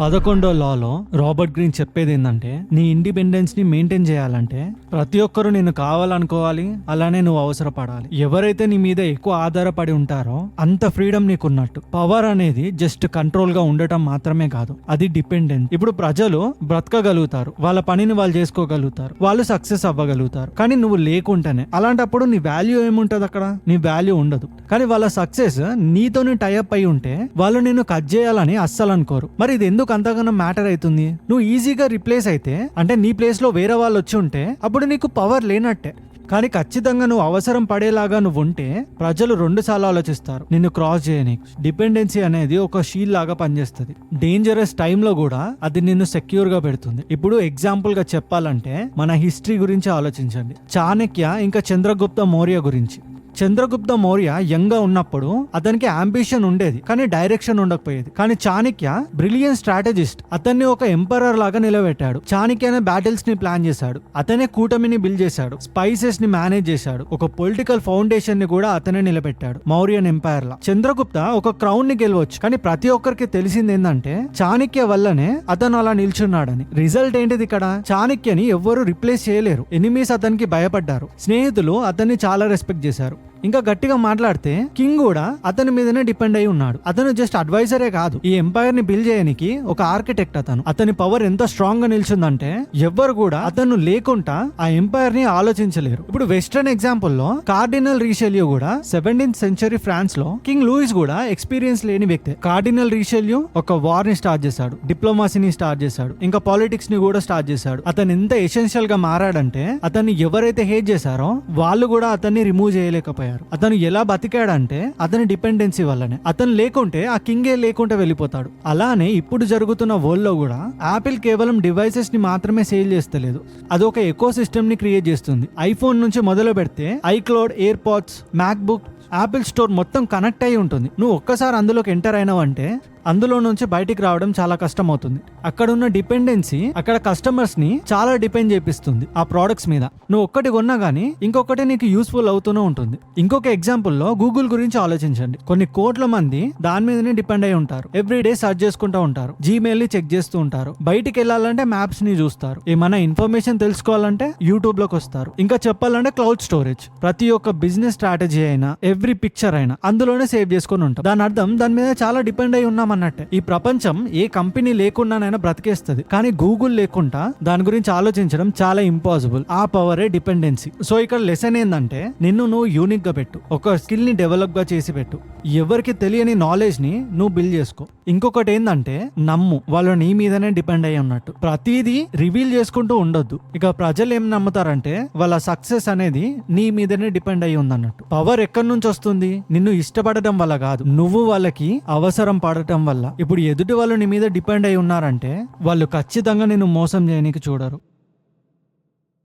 పదకొండో లాలో Robert green చెప్పేది ఏంటంటే నీ ఇండిపెండెన్స్ని మెయింటైన్ చేయాలంటే ప్రతి ఒక్కరూ నేను కావాలనుకోవాలి అలానే నువ్వు అవసరపడాలి. ఎవరైతే నీ మీద ఎక్కువ ఆధారపడి ఉంటారో అంత ఫ్రీడమ్ నీకున్నట్టు. పవర్ అనేది జస్ట్ కంట్రోల్గా ఉండటం మాత్రమే కాదు అది డిపెండెన్స్. ఇప్పుడు ప్రజలు బ్రతకగలుగుతారు వాళ్ళ పనిని వాళ్ళు చేసుకోగలుగుతారు వాళ్ళు సక్సెస్ అవ్వగలుగుతారు. కానీ నువ్వు లేకుంటేనే అలాంటప్పుడు నీ వాల్యూ ఏముంటది అక్కడ? నీ వాల్యూ ఉండదు. కానీ వాళ్ళ సక్సెస్ నీతోని టైఅప్ అయి ఉంటే వాళ్ళు నిన్ను కట్ చేయాలని అస్సలు అనుకోరు. మరి ఇది ఎందుకు అంతగానో మ్యాటర్ అవుతుంది? నువ్వు ఈజీగా రిప్లేస్ అయితే అంటే నీ ప్లేస్లో వేరే వాళ్ళు వచ్చి ఉంటే అప్పుడు నీకు పవర్ లేనట్టే. కానీ ఖచ్చితంగా నువ్వు అవసరం పడేలాగా నువ్వు ఉంటే ప్రజలు రెండు సార్లు ఆలోచిస్తారు. నిన్ను క్రాస్ చేయని. డిపెండెన్సీ అనేది ఒక షీల్ లాగా పనిచేస్తుంది. డేంజరస్ టైంలో కూడా అది నిన్ను సెక్యూర్గా పెడుతుంది. ఇప్పుడు ఎగ్జాంపుల్గా చెప్పాలంటే మన హిస్టరీ గురించి ఆలోచించండి. చాణక్య ఇంకా చంద్రగుప్త మౌర్య గురించి. చంద్రగుప్త మౌర్య యంగ్గా ఉన్నప్పుడు అతనికి అంబిషన్ ఉండేది కానీ డైరెక్షన్ ఉండకపోయేది. కానీ చాణక్య బ్రిలియన్ స్ట్రాటజిస్ట్ అతన్ని ఒక ఎంపరర్ లాగా నిలబెట్టాడు. చాణక్య బ్యాటిల్స్ని ప్లాన్ చేశాడు. అతనే కూటమిని బిల్డ్ చేశాడు. స్పైసెస్ని మేనేజ్ చేశాడు. ఒక పొలిటికల్ ఫౌండేషన్ని కూడా అతనే నిలబెట్టాడు మౌర్యన్ ఎంపైర్ లా. చంద్రగుప్త ఒక క్రౌన్ని గెలవచ్చు. కానీ ప్రతి ఒక్కరికి తెలిసింది ఏంటంటే చాణక్య వల్లనే అతను అలా నిల్చున్నాడని. రిజల్ట్ ఏంటిది ఇక్కడ? చాణక్యని ఎవ్వరు రిప్లేస్ చేయలేరు. ఎనిమీస్ అతనికి భయపడ్డారు. స్నేహితులు అతన్ని చాలా రెస్పెక్ట్ చేశారు. ఇంకా గట్టిగా మాట్లాడితే కింగ్ కూడా అతని మీదనే డిపెండ్ అయి ఉన్నాడు. అతను జస్ట్ అడ్వైజరే కాదు. ఈ ఎంపైర్ని బిల్డ్ చేయడానికి ఒక ఆర్కిటెక్ట్ అతను. అతని పవర్ ఎంత స్ట్రాంగ్గా నిలిచిందంటే ఎవ్వరు కూడా అతను లేకుండా ఆ ఎంపైర్ని ఆలోచించలేరు. ఇప్పుడు వెస్టర్న్ ఎగ్జాంపుల్లో కార్డినల్ రీషెల్యూ కూడా సెవెంటీన్త్ సెంచరీ ఫ్రాన్స్లో కింగ్ లూయిస్ కూడా ఎక్స్పీరియన్స్ లేని వ్యక్తి. కార్డినల్ రీషెల్యూ ఒక వార్ని స్టార్ట్ చేశాడు. డిప్లొమాసీని స్టార్ట్ చేశాడు. ఇంకా పాలిటిక్స్ని కూడా స్టార్ట్ చేశాడు. అతను ఎంత ఎసెన్షియల్గా మారాడంటే అతన్ని ఎవరైతే హేట్ చేశారో వాళ్ళు కూడా అతన్ని రిమూవ్ చేయలేకపోయారు. అతను ఎలా బతికాడంటే అతని డిపెండెన్సీ వల్లనే. అతను లేకుంటే ఆ కింగే లేకుండా వెళ్ళిపోతాడు. అలానే ఇప్పుడు జరుగుతున్న వరల్డ్లో కూడా యాపిల్ కేవలం డివైసెస్ని మాత్రమే సేల్ చేస్తలేదు. అది ఒక ఎకో సిస్టమ్ని క్రియేట్ చేస్తుంది. ఐఫోన్ నుంచి మొదలు పెడితే iCloud AirPods MacBook Apple store మొత్తం కనెక్ట్ అయి ఉంటుంది. నువ్వు ఒక్కసారి అందులోకి ఎంటర్ అయినావంటే అందులో నుంచి బయటికి రావడం చాలా కష్టం అవుతుంది అక్కడ ఉన్న డిపెండెన్సీ అక్కడ కస్టమర్స్ని చాలా డిపెండ్ చేపిస్తుంది ఆ ప్రోడక్ట్స్ మీద. నువ్వు ఒక్కటి కొన్నా గానీ ఇంకొకటి నీకు యూస్ఫుల్ అవుతూనే ఉంటుంది. ఇంకొక ఎగ్జాంపుల్లో గూగుల్ గురించి ఆలోచించండి. కొన్ని కోట్ల మంది దాని మీదనే డిపెండ్ అయి ఉంటారు. ఎవ్రీ డే సర్చ్ చేసుకుంటూ ఉంటారు. జీమెయిల్ని చెక్ చేస్తూ ఉంటారు. బయటికి వెళ్ళాలంటే మ్యాప్స్ని చూస్తారు. ఏమైనా ఇన్ఫర్మేషన్ తెలుసుకోవాలంటే యూట్యూబ్లోకి వస్తారు. ఇంకా చెప్పాలంటే క్లౌడ్ స్టోరేజ్. ప్రతి ఒక్క బిజినెస్ స్ట్రాటజీ అయినా ఎవ్రీ పిక్చర్ అయినా అందులోనే సేవ్ చేసుకొని ఉంటాం. దాని అర్థం దాని మీద చాలా డిపెండ్ అయి ఉన్నాం అన్నట్టే. ఈ ప్రపంచం ఏ కంపెనీ లేకుండానైనా బ్రతికేస్తుంది. కానీ గూగుల్ లేకుండా దాని గురించి ఆలోచించడం చాలా ఇంపాసిబుల్. ఆ పవరే డిపెండెన్సీ. సో ఇక్కడ లెసన్ ఏంటంటే నిన్ను నువ్వు యూనిక్గా పెట్టు. ఒక స్కిల్ని డెవలప్గా చేసి పెట్టు. ఎవరికి తెలియని నాలెడ్జ్ని నువ్వు బిల్డ్ చేసుకో. ఇంకొకటి ఏంటంటే నమ్ము. వాళ్ళు నీ మీదనే డిపెండ్ అయ్యి ఉన్నట్టు. ప్రతిదీ రివీల్ చేసుకుంటూ ఉండొద్దు. ఇక ప్రజలు ఏం నమ్ముతారంటే వాళ్ళ సక్సెస్ అనేది నీ మీదనే డిపెండ్ అయ్యి ఉందన్నట్టు. పవర్ ఎక్కడి నుంచి వస్తుంది? నిన్ను ఇష్టపడటం వల్ల కాదు. నువ్వు వాళ్ళకి అవసరం పడటం వల్ల. ఇప్పుడు ఎదుటి వాళ్ళు నీ మీద డిపెండ్ అయి ఉన్నారంటే వాళ్ళు ఖచ్చితంగా నేను మోసం చేయనీకి చూడరు.